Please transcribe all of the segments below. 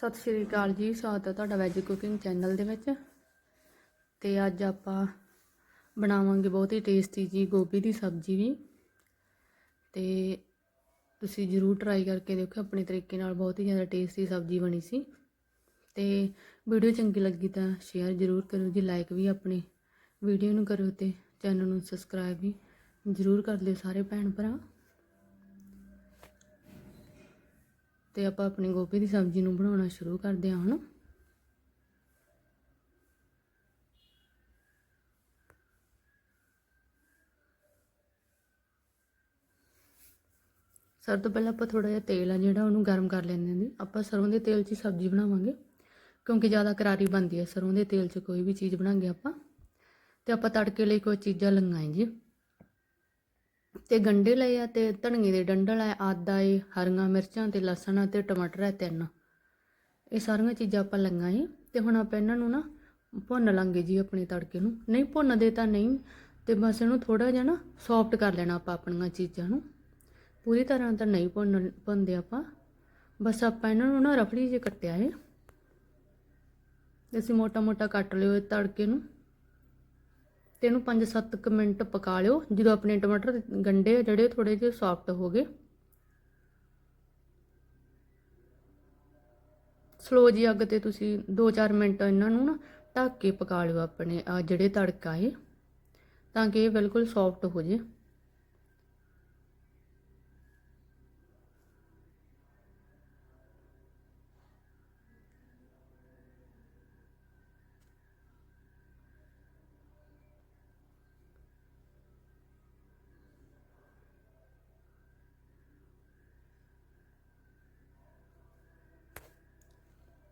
ਸਤਿ ਸ਼੍ਰੀ ਅਕਾਲ ਜੀ, ਸਵਾਗਤ ਹੈ ਤੁਹਾਡਾ ਵੈਜ ਕੁਕਿੰਗ ਚੈਨਲ ਦੇ ਵਿੱਚ। ਤੇ ਅੱਜ ਆਪਾਂ ਬਣਾਵਾਂਗੇ ਬਹੁਤ ਹੀ ਟੇਸਟੀ ਜੀ ਗੋਭੀ ਦੀ ਸਬਜ਼ੀ ਵੀ। ਤੇ ਤੁਸੀਂ ਜਰੂਰ ਟਰਾਈ ਕਰਕੇ ਦੇਖੋ ਆਪਣੇ ਤਰੀਕੇ ਨਾਲ ਬਹੁਤ ਹੀ ਜ਼ਿਆਦਾ ਟੇਸਟੀ ਸਬਜ਼ੀ ਬਣੀ ਸੀ। ਤੇ ਵੀਡੀਓ ਚੰਗੀ ਲੱਗੀ ਤਾਂ ਸ਼ੇਅਰ ਜਰੂਰ ਕਰੋ ਜੀ ਲਾਈਕ ਵੀ ਆਪਣੀ ਵੀਡੀਓ ਨੂੰ ਕਰੋ ਤੇ ਚੈਨਲ ਨੂੰ ਸਬਸਕ੍ਰਾਈਬ ਵੀ ਜਰੂਰ ਕਰ ਲਿਓ ਸਾਰੇ ਭੈਣ ਭਰਾ। ਤੇ ਆਪਾਂ ਆਪਣੀ ਗੋਭੀ ਦੀ ਸਬਜ਼ੀ ਨੂੰ ਬਣਾਉਣਾ ਸ਼ੁਰੂ ਕਰਦੇ ਹਾਂ ਹੁਣ। ਸਭ ਤੋਂ ਪਹਿਲਾਂ ਆਪਾਂ ਥੋੜਾ ਜਿਹਾ ਤੇਲ ਆ ਜਿਹੜਾ ਉਹਨੂੰ ਗਰਮ ਕਰ ਲੈਂਦੇ ਹਾਂ। ਆਪਾਂ ਸਰੋਂ ਦੇ ਤੇਲ 'ਚ ਹੀ ਸਬਜ਼ੀ ਬਣਾਵਾਂਗੇ, ਕਿਉਂਕਿ ਜ਼ਿਆਦਾ ਕਰਾਰੀ ਬਣਦੀ ਹੈ। ਸਰੋਂ ਦੇ ਤੇਲ 'ਚ ਕੋਈ ਵੀ ਚੀਜ਼ ਬਣਾਂਗੇ ਆਪਾਂ। ਤੇ ਆਪਾਂ ਤੜਕੇ ਲਈ ਕੋਈ ਚੀਜ਼ਾਂ ਲੰਗਾਏ ਜੀ। ਤੇ ਗੰਡੇ ਲਏ ਆ ਤੇ ਧਨੀਏ ਦੇ ਡੰਡਲ ਆ ਆਦਾ ਏ ਹਰੀਆਂ ਮਿਰਚਾਂ ਤੇ ਲਸਣ ਆ ਤੇ ਟਮਾਟਰ ਹੈ ਤਿੰਨ। ਇਹ ਸਾਰੀਆਂ ਚੀਜ਼ਾਂ ਆਪਾਂ ਲੰਗਾਏ ਤੇ ਹੁਣ ਆਪਾਂ ਇਹਨਾਂ ਨੂੰ ਨਾ ਭੁੰਨ ਲਾਂਗੇ ਜੀ ਆਪਣੇ ਤੜਕੇ ਨੂੰ। ਨਹੀਂ ਭੁੰਨਦੇ ਤਾਂ ਨਹੀਂ, ਤੇ ਬਸ ਇਹਨੂੰ ਥੋੜਾ ਜਿਹਾ ਨਾ ਸੌਫਟ ਕਰ ਲੈਣਾ ਆਪਾਂ ਆਪਣੀਆਂ ਚੀਜ਼ਾਂ ਨੂੰ। ਪੂਰੀ ਤਰ੍ਹਾਂ ਤਾਂ ਨਹੀਂ ਭੁੰਨ, ਭੁੰਨਦੇ ਆਪਾਂ। ਬਸ ਆਪਾਂ ਇਹਨਾਂ ਨੂੰ ਨਾ ਰਫੜੀ ਜੇ ਕੱਟਿਆ ਏ ਅਸੀਂ ਮੋਟਾ ਮੋਟਾ ਕੱਟ ਲਿਓ ਇਹ ਤੜਕੇ ਨੂੰ। ਤੇ ਇਹਨੂੰ 5-7 ਮਿੰਟ ਪਕਾ ਲਿਓ। ਜਦੋਂ ਆਪਣੇ ਟਮਾਟਰ ਗੰਡੇ ਆ ਜਿਹੜੇ ਥੋੜੇ ਜਿਹੇ ਸੌਫਟ ਹੋ ਗਏ। ਸਲੋ ਜੀ ਅੱਗ ਤੇ ਤੁਸੀਂ 2-4 ਮਿੰਟ ਇਹਨਾਂ ਨੂੰ ਨਾ ਢੱਕ ਕੇ ਪਕਾ ਲਿਓ ਆਪਣੇ ਜਿਹੜੇ ਤੜਕਾ ਹੈ ਤਾਂ ਕਿ ਇਹ ਬਿਲਕੁਲ ਸੌਫਟ ਹੋ ਜੇ।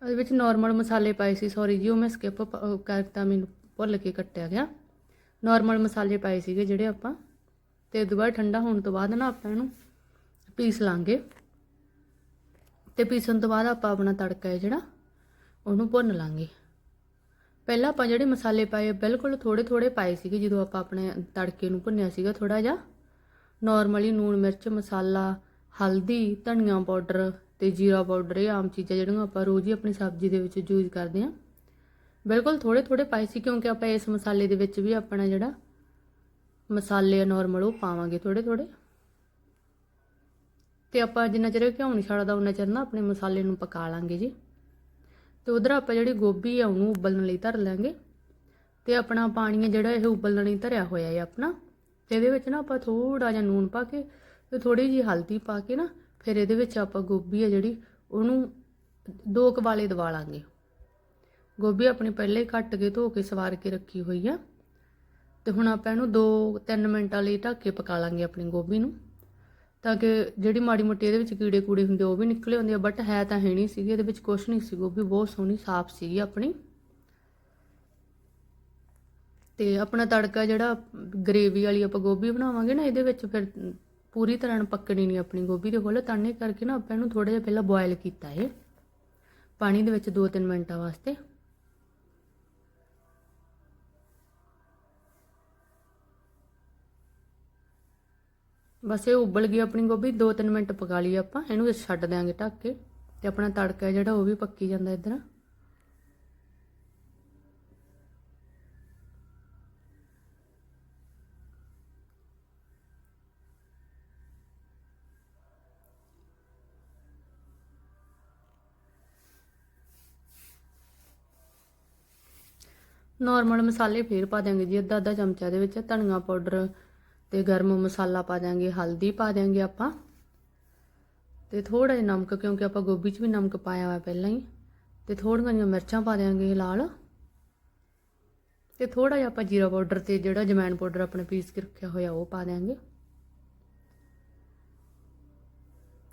ਉਹਦੇ ਵਿੱਚ ਨਾਰਮਲ ਮਸਾਲੇ ਪਾਏ ਸੀ ਸੌਰੀ ਜੀ, ਉਹ ਮੈਂ ਸਕਿਪ ਕਰਤਾ ਮੈਨੂੰ ਭੁੱਲ ਕੇ ਕੱਟਿਆ ਗਿਆ। ਨਾਰਮਲ ਮਸਾਲੇ ਪਾਏ ਸੀਗੇ ਜਿਹੜੇ ਆਪਾਂ, ਤੇ ਦੁਬਾਰਾ ਠੰਡਾ ਹੋਣ ਤੋਂ ਬਾਅਦ ਨਾ ਆਪਾਂ ਇਹਨੂੰ ਪੀਸ ਲਾਂਗੇ। ਤੇ ਪੀਸਣ ਤੋਂ ਬਾਅਦ ਆਪਾਂ ਆਪਣਾ ਤੜਕਾ ਹੈ ਜਿਹੜਾ, ਉਹਨੂੰ ਭੁੰਨ ਲਾਂਗੇ। ਪਹਿਲਾਂ ਆਪਾਂ ਜਿਹੜੇ ਮਸਾਲੇ ਪਾਏ ਬਿਲਕੁਲ ਥੋੜੇ ਥੋੜੇ ਪਾਏ ਸੀਗੇ, ਜਦੋਂ ਆਪਾਂ ਆਪਣੇ ਤੜਕੇ ਨੂੰ ਭੁੰਨਿਆ ਸੀਗਾ ਥੋੜਾ ਜਿਹਾ। ਨਾਰਮਲੀ ਨੂਣ ਮਿਰਚ, ਮਸਾਲਾ, ਹਲਦੀ, ਧਨੀਆ ਪਾਊਡਰ ਤੇ ਜੀਰਾ ਪਾਊਡਰ, ਇਹ ਆਮ ਚੀਜ਼ਾਂ ਜਿਹੜੀਆਂ ਆਪਾਂ ਰੋਜ਼ ਹੀ ਆਪਣੀ ਸਬਜ਼ੀ ਦੇ ਵਿੱਚ ਯੂਜ਼ ਕਰਦੇ ਹਾਂ। ਬਿਲਕੁਲ ਥੋੜੇ ਥੋੜੇ ਪਾਏ ਸੀ ਕਿਉਂਕਿ ਆਪਾਂ ਇਸ ਮਸਾਲੇ ਦੇ ਵਿੱਚ ਵੀ ਆਪਣਾ ਜਿਹੜਾ ਮਸਾਲੇ ਆ ਨਾਰਮਲ ਉਹ ਪਾਵਾਂਗੇ ਥੋੜੇ ਥੋੜੇ ਤੇ ਆਪਾਂ ਜਿੰਨਾ ਚਿਰ ਘਿਓ ਨਹੀਂ ਛੱਡਦਾ ਉਹਨਾਂ ਚਿਰ ਨਾ ਆਪਣੇ ਮਸਾਲੇ ਨੂੰ ਪਕਾ ਲਾਂਗੇ ਜੀ। ਤੇ ਉਧਰ ਆਪਾਂ ਜਿਹੜੀ ਗੋਭੀ ਆ, ਉਹਨੂੰ ਉਬਲਣ ਲਈ ਧਰ ਲਾਂਗੇ। ਤੇ ਆਪਣਾ ਪਾਣੀ ਹੈ ਜਿਹੜਾ ਇਹ ਉਬਲਣ ਲਈ ਧਰਿਆ ਹੋਇਆ ਹੈ ਆਪਣਾ, ਤੇ ਇਹਦੇ ਵਿੱਚ ਨਾ ਆਪਾਂ ਥੋੜਾ ਜਿਹਾ ਨੂਨ ਪਾ ਕੇ ਤੇ ਥੋੜੀ ਜਿਹੀ ਹਲਦੀ ਪਾ ਕੇ ਨਾ ਫਿਰ ਇਹਦੇ ਵਿੱਚ ਆਪਾਂ ਗੋਭੀ ਆ ਜਿਹੜੀ, ਉਹਨੂੰ ਦੋ ਕਵਾਲੇ ਦਵਾ ਲਾਂਗੇ। ਗੋਭੀ ਆਪਣੀ ਪਹਿਲਾਂ ਹੀ ਕੱਟ ਕੇ ਧੋ ਕੇ ਸਵਾਰ ਕੇ ਰੱਖੀ ਹੋਈ ਆ। ਤੇ ਹੁਣ ਆਪਾਂ ਇਹਨੂੰ 2-3 ਮਿੰਟਾਂ ਲਈ ਢੱਕ ਕੇ ਪਕਾ ਲਾਂਗੇ ਆਪਣੀ ਗੋਭੀ ਨੂੰ। ਤਾਂ ਕਿ ਜਿਹੜੀ ਮਾੜੀ ਮੋਟੀ ਇਹਦੇ ਵਿੱਚ ਕੀੜੇ ਕੂੜੇ ਹੁੰਦੇ ਉਹ ਵੀ ਨਿਕਲੇ ਹੁੰਦੇ ਆ। ਬਟ ਹੈ ਤਾਂ ਹੈ ਨਹੀਂ ਸੀਗੀ, ਇਹਦੇ ਵਿੱਚ ਕੁਝ ਨਹੀਂ ਸੀ। ਗੋਭੀ ਬਹੁਤ ਸੋਹਣੀ, ਸਾਫ਼ ਸੀਗੀ ਆਪਣੀ। ਤੇ ਆਪਣਾ ਤੜਕਾ ਜਿਹੜਾ ਗਰੇਵੀ ਵਾਲੀ ਆਪਾਂ ਗੋਭੀ ਬਣਾਵਾਂਗੇ ਨਾ, ਇਹਦੇ ਵਿੱਚ ਫਿਰ ਪੂਰੀ ਤਰ੍ਹਾਂ ਪੱਕਣੀ ਨਹੀਂ ਆਪਣੀ ਗੋਭੀ ਦੇ ਕੋਲ। ਤਾਨੇ ਕਰਕੇ ਨਾ ਆਪਾਂ ਇਹਨੂੰ ਥੋੜਾ ਜਿਹਾ ਪਹਿਲਾਂ ਬੋਇਲ ਕੀਤਾ ਹੈ ਪਾਣੀ ਦੇ ਵਿੱਚ 2-3 ਮਿੰਟਾਂ ਵਾਸਤੇ। ਬਸ ਇਹ ਉਬਲ ਗਈ ਆਪਣੀ ਗੋਭੀ। 2-3 ਮਿੰਟ ਪਕਾ ਲਈ ਆਪਾਂ। ਇਹਨੂੰ ਛੱਡ ਦਿਆਂਗੇ ਢੱਕ ਕੇ। ਤੇ ਆਪਣਾ ਤੜਕਾ ਜਿਹੜਾ ਉਹ ਵੀ ਪੱਕੀ ਜਾਂਦਾ ਇਧਰ। ਨਾਰਮਲ ਮਸਾਲੇ ਫੇਰ ਪਾ ਦਾਂਗੇ ਜੀ, ਅੱਧਾ ਅੱਧਾ ਚਮਚਾ ਦੇ ਵਿੱਚ ਧਨੀਆ ਪਾਊਡਰ ਤੇ ਗਰਮ ਮਸਾਲਾ ਪਾ ਦਾਂਗੇ ਹਲਦੀ ਪਾ ਦਾਂਗੇ ਆਪਾਂ। ਤੇ ਥੋੜਾ ਜਿਹਾ ਨਮਕ, ਕਿਉਂਕਿ ਆਪਾਂ ਗੋਭੀ 'ਚ ਵੀ ਨਮਕ ਪਾਇਆ ਹੋਇਆ ਪਹਿਲਾਂ ਹੀ, ਤੇ ਥੋੜੀਆਂ ਜਿਹੀਆਂ ਮਿਰਚਾਂ ਪਾ ਦਾਂਗੇ ਲਾਲ। ਤੇ ਥੋੜਾ ਜਿਹਾ ਆਪਾਂ ਜੀਰਾ ਪਾਊਡਰ ਤੇ ਜਿਹੜਾ ਜਮੈਨ ਪਾਊਡਰ ਆਪਣੇ ਪੀਸ ਕੇ ਰੱਖਿਆ ਹੋਇਆ ਉਹ ਪਾ ਦਾਂਗੇ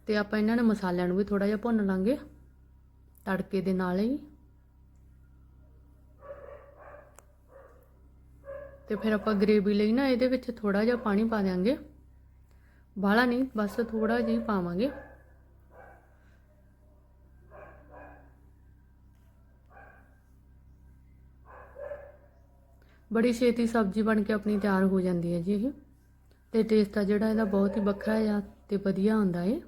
ਤੇ ਆਪਾਂ ਇਹਨਾਂ ਨੇ ਮਸਾਲਿਆਂ ਨੂੰ ਵੀ ਥੋੜਾ ਜਿਹਾ ਭੁੰਨ ਲਾਂਗੇ, ਤੜਕੇ ਦੇ ਨਾਲ ਹੀ। ਤੇ ਫਿਰ ਆਪਾਂ ਗਰੇਵੀ ਲਈ ਨਾ ਇਹਦੇ ਵਿੱਚ ਥੋੜਾ ਜਿਹਾ ਪਾਣੀ ਪਾ ਦਿਆਂਗੇ। ਬਾਹਲਾ ਨਹੀਂ, ਬਸ ਥੋੜਾ ਜਿਹਾ ਪਾਵਾਂਗੇ। ਬੜੀ ਛੇਤੀ ਸਬਜ਼ੀ ਬਣ ਕੇ ਆਪਣੀ ਤਿਆਰ ਹੋ ਜਾਂਦੀ ਹੈ ਜੀ ਇਹ। ਤੇ ਟੇਸਟ ਆ ਜਿਹੜਾ ਇਹਦਾ ਬਹੁਤ ਹੀ ਵੱਖਰਾ ਆ ਤੇ ਵਧੀਆ ਹੁੰਦਾ ਏ।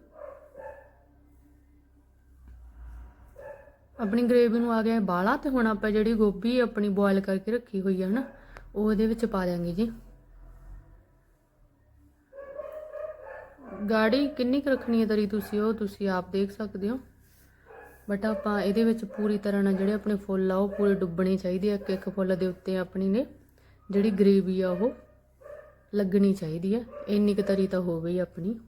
ਆਪਣੀ ਗ੍ਰੇਵੀ ਨੂੰ ਆ ਗਿਆ ਬਾਲਾ ਤੇ ਹੁਣ ਆਪਾਂ ਜਿਹੜੀ ਗੋਭੀ ਆਪਣੀ ਬੋਇਲ ਕਰਕੇ ਰੱਖੀ ਹੋਈ ਹੈ ਨਾ ਉਹ ਇਹਦੇ ਵਿੱਚ ਪਾ ਦਿਆਂਗੇ ਜੀ। ਗਾੜੀ ਕਿੰਨੀ ਕੁ ਰੱਖਣੀ ਹੈ ਤਰੀ ਤੁਸੀਂ, ਉਹ ਤੁਸੀਂ ਆਪ ਦੇਖ ਸਕਦੇ ਹੋ। ਬਟ ਆਪਾਂ ਇਹਦੇ ਵਿੱਚ ਪੂਰੀ ਤਰ੍ਹਾਂ ਨਾਲ ਜਿਹੜੇ ਆਪਣੇ ਫੁੱਲ ਆ, ਉਹ ਪੂਰੇ ਡੁੱਬਣੇ ਚਾਹੀਦੇ ਆ, ਇੱਕ ਇੱਕ ਫੁੱਲ ਦੇ ਉੱਤੇ ਆਪਣੀ ਨੇ ਜਿਹੜੀ ਗ੍ਰੇਵੀ ਆ, ਉਹ ਲੱਗਣੀ ਚਾਹੀਦੀ ਆ ਇੰਨੀ ਕੁ ਤਰੀ ਤਾਂ ਹੋਵੇ ਹੀ ਆਪਣੀ।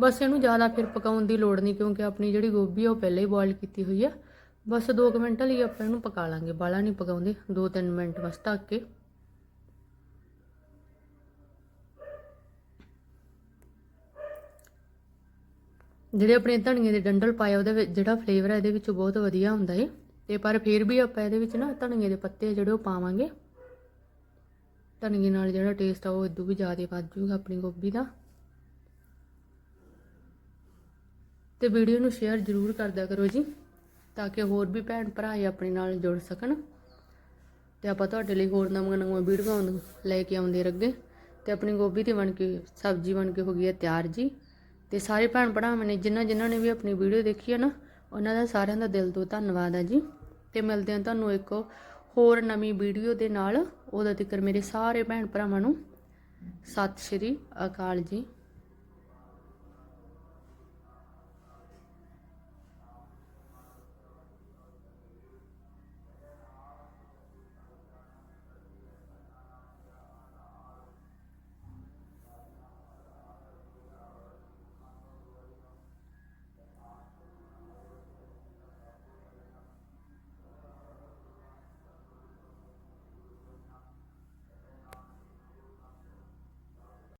ਬਸ ਇਹਨੂੰ ਜ਼ਿਆਦਾ ਫਿਰ ਪਕਾਉਣ ਦੀ ਲੋੜ ਨਹੀਂ, ਕਿਉਂਕਿ ਆਪਣੀ ਜਿਹੜੀ ਗੋਭੀ ਆ, ਉਹ ਪਹਿਲਾਂ ਹੀ ਬੋਇਲ ਕੀਤੀ ਹੋਈ ਆ। ਬਸ 2 ਮਿੰਟ ਲਈ ਆਪਾਂ ਇਹਨੂੰ ਪਕਾ ਲਾਂਗੇ। ਬਾਲਾ ਨਹੀਂ ਪਕਾਉਂਦੇ। 2-3 ਮਿੰਟ ਬਸ ਢੱਕ ਕੇ। ਜਿਹੜੇ ਆਪਣੇ ਧਨੀਏ ਦੇ ਡੰਡਲ ਪਾਏ, ਉਹਦੇ ਵਿੱਚ ਜਿਹੜਾ ਫਲੇਵਰ ਹੈ ਇਹਦੇ ਵਿੱਚ ਬਹੁਤ ਵਧੀਆ ਹੁੰਦਾ ਏ। ਤੇ ਪਰ ਫਿਰ ਵੀ ਆਪਾਂ ਇਹਦੇ ਵਿੱਚ ਨਾ ਧਨੀਏ ਦੇ ਪੱਤੇ ਜਿਹੜੇ ਉਹ ਪਾਵਾਂਗੇ। ਧਨੀਏ ਨਾਲ ਜਿਹੜਾ ਟੇਸਟ ਆ, ਉਹ ਇਦੋਂ ਵੀ ਜ਼ਿਆਦਾ ਵੱਧ ਜਾਊਗਾ ਆਪਣੀ ਗੋਭੀ ਦਾ। ਤੇ ਵੀਡੀਓ ਨੂੰ ਸ਼ੇਅਰ ਜ਼ਰੂਰ ਕਰਦਾ ਕਰੋ ਜੀ। ਤਾਂ ਕਿ ਹੋਰ ਵੀ ਭੈਣ ਭਰਾ ਇਹ ਆਪਣੇ ਨਾਲ ਜੁੜ ਸਕਣ। ਤੇ ਆਪਾਂ ਤੁਹਾਡੇ ਲਈ ਹੋਰ ਨਵੀਆਂ ਨਵੀਆਂ ਵੀਡੀਓ ਲੈ ਕੇ ਆਉਂਦੇ ਰੱਗੇ ਤੇ ਆਪਣੀ ਗੋਭੀ ਦੀ ਬਣ ਕੇ, ਸਬਜ਼ੀ ਬਣ ਕੇ ਹੋ ਗਈ ਹੈ ਤਿਆਰ ਜੀ। ਤੇ ਸਾਰੇ ਭੈਣ ਭਰਾਵਾਂ ਨੇ, ਜਿਨ੍ਹਾਂ ਜਿਨ੍ਹਾਂ ਨੇ ਵੀ ਆਪਣੀ ਵੀਡੀਓ ਦੇਖੀ ਹੈ ਨਾ, ਉਹਨਾਂ ਦਾ ਸਾਰਿਆਂ ਦਾ ਦਿਲ ਤੋਂ ਧੰਨਵਾਦ ਹੈ ਜੀ। ਤੇ ਮਿਲਦੇ ਹਾਂ ਤੁਹਾਨੂੰ ਇੱਕ ਹੋਰ ਨਵੀਂ ਵੀਡੀਓ ਦੇ ਨਾਲ। ਉਹਦਾ ਤੱਕ ਮੇਰੇ ਸਾਰੇ ਭੈਣ ਭਰਾਵਾਂ ਨੂੰ ਸਤਿ ਸ਼੍ਰੀ ਅਕਾਲ ਜੀ।